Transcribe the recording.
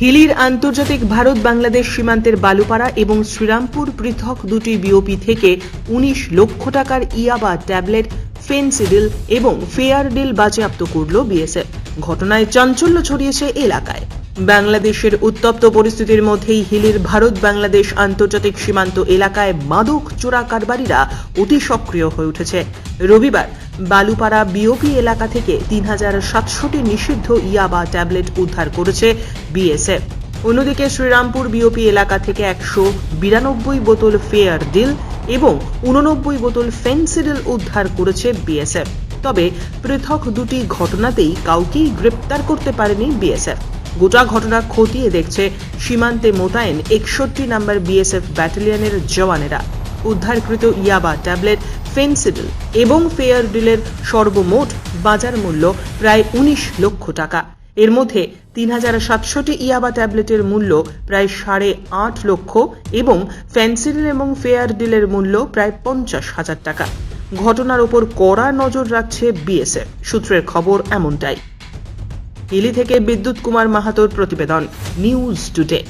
হিলির আন্তর্জাতিক ভারত বাংলাদেশ সীমান্তের বালুপাড়া এবং শ্রীরামপুর পৃথক দুটি বিওপি থেকে উনিশ লক্ষ টাকার ইয়াবা ট্যাবলেট, ফেন্সিডিল এবং ফেয়ারডিল বাজেয়াপ্ত করল বিএসএফ ঘটনায় চাঞ্চল্য ছড়িয়েছে এলাকায়। বাংলাদেশের উত্তপ্ত পরিস্থিতির মধ্যেই হিলির ভারত বাংলাদেশ আন্তর্জাতিক সীমান্ত এলাকায় মাদক, চোরা কারবারিরা অতি সক্রিয় হয়ে উঠেছে। রবিবার বালুপাড়া বিওপি এলাকা থেকে তিন হাজার সাতশোটি নিষিদ্ধ ইয়াবা ট্যাবলেট উদ্ধার করেছে বিএসএফ অন্যদিকে শ্রীরামপুর বিওপি এলাকা থেকে একশো বিরানব্বই বোতল ফেয়ার ডিল এবং উননব্বই বোতল ফেন্সিডিল উদ্ধার করেছে বিএসএফ তবে পৃথক দুটি ঘটনাতেই কাউকেই গ্রেপ্তার করতে পারেনি বিএসএফ গোটা ঘটনা খতিয়ে দেখছে সীমান্তে মোতায়েন একষট্টি নাম্বার বিএসএফ ব্যাটালিয়নের জওয়ানেরা। উদ্ধারকৃত ইয়াবা ট্যাবলেট, ফেন্সিডিল এবং ফেয়ার ডিলের সর্বমোট বাজার মূল্য প্রায় উনিশ লক্ষ টাকা। এর মধ্যে তিন হাজার সাতশোটি ইয়াবা ট্যাবলেটের মূল্য প্রায় সাড়ে আট লক্ষ এবং ফেন্সিডিল এবং ফেয়ার ডিলের মূল্য প্রায় পঞ্চাশ হাজার টাকা। ঘটনার ওপর কড়া নজর রাখছে বিএসএফ। সূত্রের খবর এমনটাই। হিলি থেকে বিদ্যুৎ কুমার মাহাতোর প্রতিবেদন নিউজ টুডে।